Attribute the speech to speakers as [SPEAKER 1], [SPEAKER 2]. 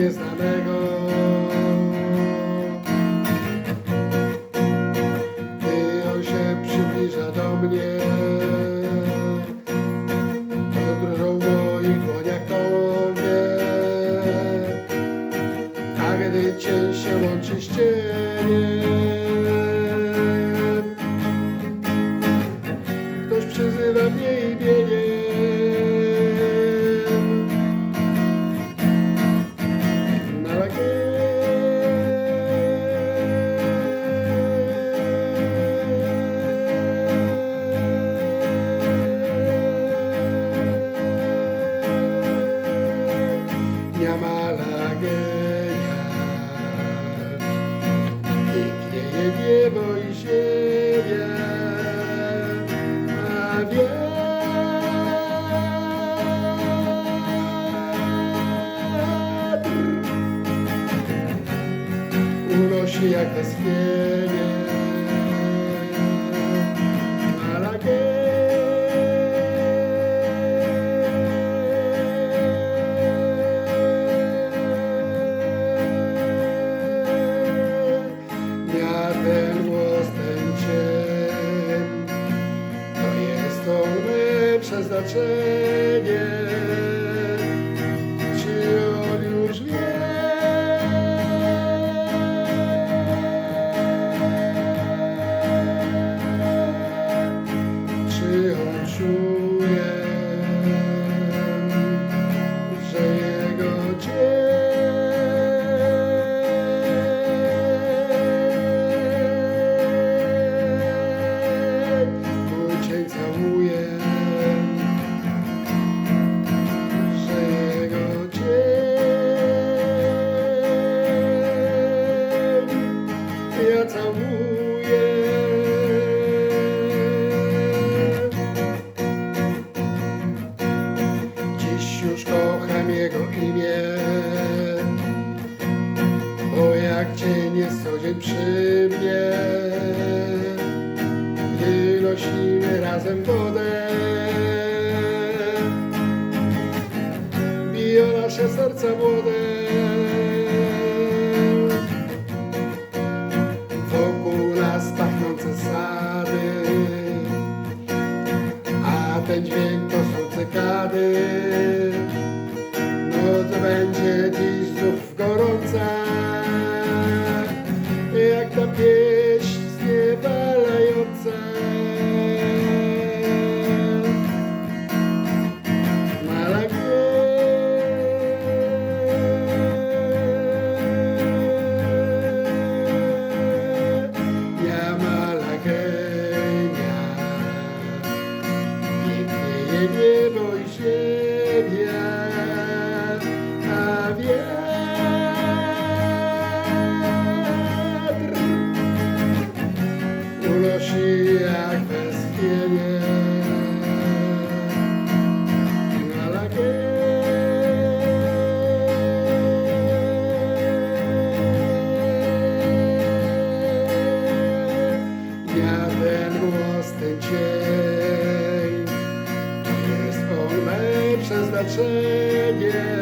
[SPEAKER 1] nieznanego. ty on się przybliża do mnie, to drżą moich dłoń jak. A gdy cień się łączy z cieniem, Pięknieje niebo i ziemia A wiatr unosi jak tęsknienie Ja przeznaczenie Ja całuję. Dziś już kocham jego imię Bo jak cień jest co dzień przy mnie Gdy nosimy razem wodę. Biją nasze serca młode unosi jak westchnienie. Ja ten głos, jest on me przeznaczenie.